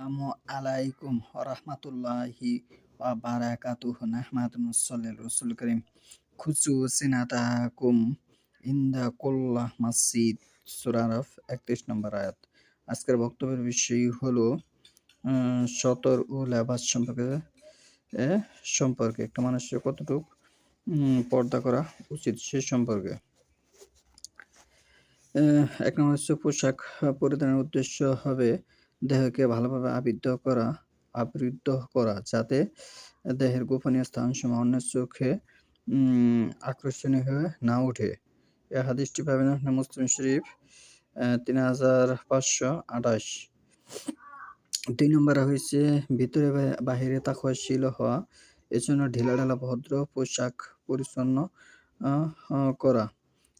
আসসালামু আলাইকুম রহমতুল্লাহি ওয়া বারাকাতুহু, নাহমাদুন সাল্লি রাসূল করিম। খুচু সিনাতাকুম ইন্দা কুল্লাহ মাসজিদ, সূরা 31 নম্বর আয়াত। আজকের বক্তব্যের বিষয় হলো সতর ও লেবাস সম্পর্কে সম্পর্কে। একটা মানুষের কতটুকু পর্দা করা উচিত সে সম্পর্কে। এক নম্বর হচ্ছে পোশাক পরিধানের উদ্দেশ্য হবে দেহকে ভালোভাবে আবৃত করা আবৃত করা যাতে দেহের গোপনীয় স্থানসমূহ অন্যের চোখে আকর্ষণীয় হয়ে না ওঠে। এই হাদিসটি পাবেন আপনি মুসলিম শরীফ তিন হাজার পাঁচশো আঠাশ। দুই নম্বরে হয়েছে ভিতরে বাহিরে তাকওয়াশীল হওয়া এজন্য ঢিলাঢালা ভদ্র পোশাক পরিচ্ছন্ন করা।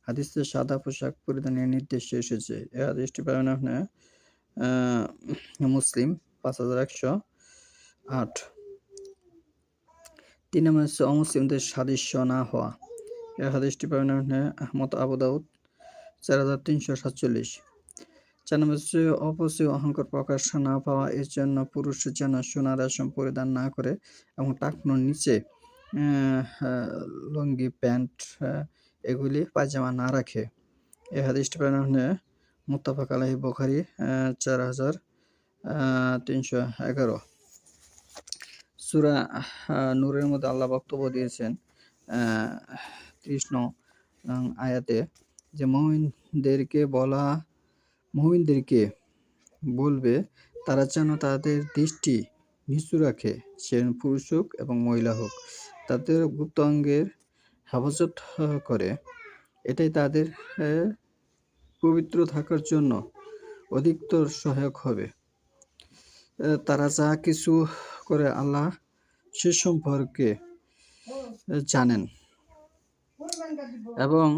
হাদিসে সাদা পোশাক পরিধানের নির্দেশ এসেছে। এ হাদিসটি পাবেন আপনি আহ, মুসলিম পাঁচ হাজার একশো আট। তিন নম্বর হচ্ছে অমুসলিমদের সাদৃশ্য না হওয়া। এই হাদিসটি পাবেন আহমদ আবু দাউদ, চার হাজার তিনশো সাতচল্লিশ। চার নম্বর হচ্ছে অপচয় অহংকার প্রকাশ না পাওয়া, এর জন্য পুরুষ যেন সোনার রেশম পরিধান না করে এবং টাকনোর নিচে লুঙ্গি, প্যান্ট এগুলি পায়জামা না রাখে। এই হাদিসটি পাবেন মুত্তাফাক আলাহি বখারি চার হাজার তিনশো এগারো। সুরা নূরের মধ্যে আল্লাহ বক্তব্য দিয়েছেন কৃষ্ণ আয়াতে যে মহিনদেরকে বলা মহিনদেরকে বলবে, তারা যেন তাদের দৃষ্টি নিচু রাখে, সে পুরুষ হোক এবং মহিলা হোক। তাদের গুপ্ত অঙ্গের হেফাজত করে। এটাই তাদের পবিত্র থাকার জন্য অধিকতর সহায়ক হবে। তারা যা কিছু করে আল্লাহ সে সম্পর্কে জানেন। এবং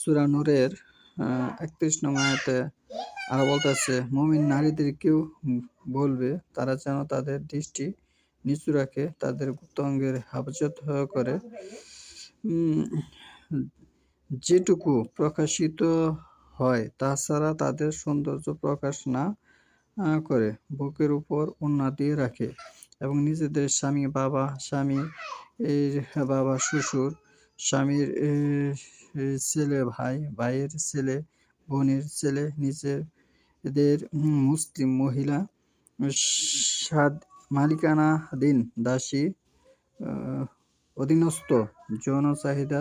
সুরা নূরের একত্রিশ নং আয়াতে আরও বলতেছে, মমিন নারীদেরকেও বলবে, তারা যেন তাদের দৃষ্টি নিচু রাখে, তাদের গুপ্ত অঙ্গের হেফাজত করে। যেটুকু প্রকাশিত হয়, তাছাড়া তাদের সৌন্দর্য প্রকাশ না করে বুকের উপর ওড়না দিয়ে রাখে এবং নিজেদের স্বামী, বাবা স্বামী বাবা, শ্বশুর, স্বামীর ছেলে, ভাই, ভাইয়ের ছেলে, বোনের ছেলে, নিজেদের মুসলিম মহিলা, সাদ মালিকানাধীন দাসী অধীনস্থ, যৌন চাহিদা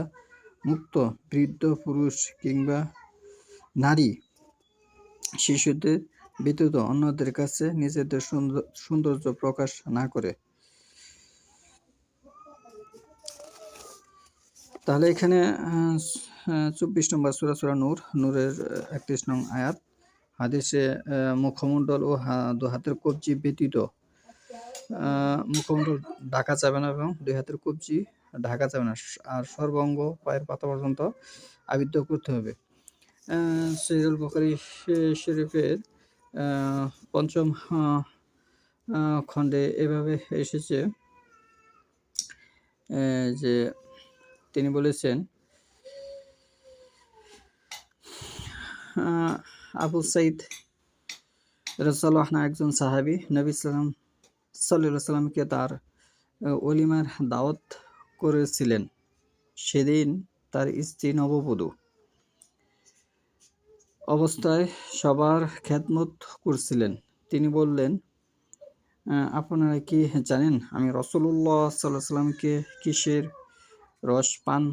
মুক্ত, বৃদ্ধ পুরুষ কিংবা নারী শিশুদের ব্যতীত অন্যদের কাছে নিজেদের সুন্দর, সৌন্দর্য প্রকাশ না করে। তাহলে এখানে চব্বিশ নম্বর সুরা সুরা নূর, নূরের একত্রিশ নং আয়াত। হাদিসে মুখমণ্ডল ও হা- দু হাতের কবজি ব্যতীত মুখমণ্ডল ঢাকা যাবে না এবং দুই হাতের কবজি ঢাকা যাবে না। আর সর্বাঙ্গ পায়ের পাতা পর্যন্ত আবৃত করতে হবে। সৈরুল বকারি শরীফের পঞ্চম খণ্ডে এভাবে এসেছে যে তিনি বলেছেন আবু সাইদ রসাল্লাহনা একজন সাহাবি, নবী সালাম সাল্লাহ সাল্লামকে তার অলিমার দাওয়াত করেছিলেন। সেদিন তার স্ত্রী নববধূ। অবস্থায় সবার খ্যাতমত করছিলেন। তিনি বললেন আপনারা কি জানেন, আমি রসুল্লাহ সাল্লাহ সাল্লামকে কিসের রস পান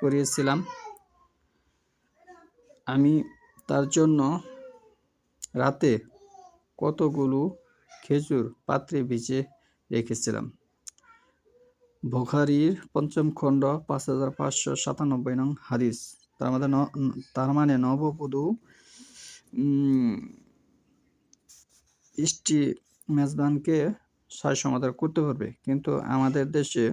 করিয়েছিলাম? আমি তার জন্য রাতে কতগুলো খেজুর পাত্রে ভিজে রেখেছিলাম। বুখারীর পঞ্চম খণ্ড, পাঁচ হাজার পাঁচশো সাতানব্বই নং হাদিস। তার মধ্যে তার মানে নববধূ স্ত্রী মেজবানকে সায় সমাধান করতে পারবে কিন্তু আমাদের দেশে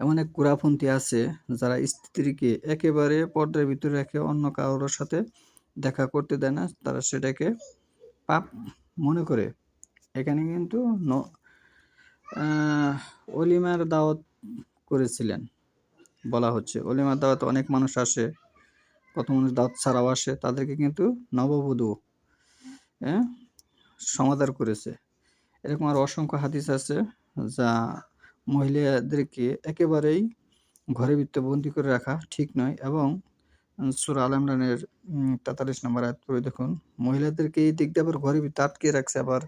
এমন এক কুড়াপন্থী আছে, যারা স্ত্রীকে একেবারে পর্দার ভিতরে রেখে অন্য কারোর সাথে দেখা করতে দেয় না, তারা সেটাকে পাপ মনে করে। এখানে কিন্তু ন- অলিমার দাওয়াত করেছিলেন, বলা হচ্ছে। অলিমার দাওয়াতে অনেক মানুষ আসে, কত মানুষ দাওয়াত ছাড়াও আসে, তাদেরকে কিন্তু নববধূ হ্যাঁ সমাদার করেছে। এরকম আর অসংখ্য হাদিস আছে যা মহিলাদেরকে একেবারেই ঘরের ভিতরে বন্দি করে রাখা ঠিক নয় এবং সুর আল ইমরানের তেতাল্লিশ নম্বর আয়াত পড়ে দেখুন, মহিলাদেরকে এই দিক দিয়ে আবার ভিতরে আটকে রাখছে, আবার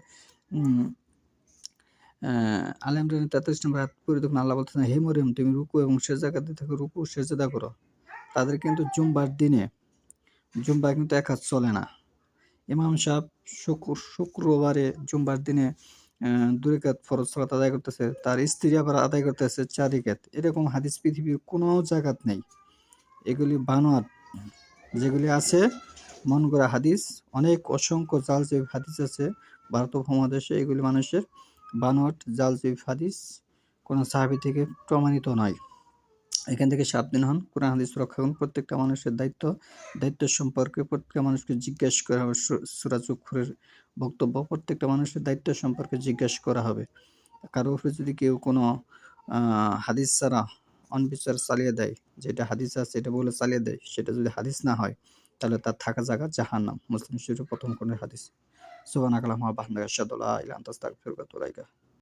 আল ইমরানের নম্বর পড়ে দেখুন, আল্লাহ বলতেছেন, হে মরিয়ম, তুমি রুকু এবং সে জায়গাতে থেকে রুকু সেজদা করো। তাদের কিন্তু জুম্বার দিনে জুম্বা কিন্তু এক হাত চলে না। ইমাম সাহেব শুক্র, শুক্রবারে জুম্বার দিনে রেখাত ফরজ সালাত আদায় করতেছে, তার স্ত্রী আবার আদায় করতেছে চার রেখাত। এরকম হাদিস পৃথিবীর কোনো জায়গাত নেই। এগুলি বানোয়াট। যেগুলি আছে, মন করা হাদিস, অনেক অসংখ্য জালজৈব হাদিস আছে, ভারত উপমহাদেশে এগুলি মানুষের বানোয়াট জালজৈব হাদিস কোনো সাহাবি থেকে প্রমাণিত নয়। এখান থেকে সাবধান হন। কোরআন, হাদিস রক্ষা করুন। প্রত্যেকটা মানুষের দায়িত্ব দায়িত্ব সম্পর্কে প্রত্যেকটা মানুষকে জিজ্ঞেস করা হবে। সুরাজুখুরের বক্তব্য, প্রত্যেকটা মানুষের দায়িত্ব সম্পর্কে জিজ্ঞেস করা হবে। কারও উপরে যদি কেউ কোনো হাদিস ছাড়া অনবিচার চালিয়ে দেয়, যেটা হাদিস আছে, এটা বলে চালিয়ে দেয়, সেটা যদি হাদিস না হয়, তাহলে তার থাকা জায়গা জাহান্নাম। মুসলিম শরীফের প্রথম কোন হাদিস। সুবান আকলাম বাহান্দার সাদুল্লাহ ইলান তাস্তাগফিরুকা তুরাইকা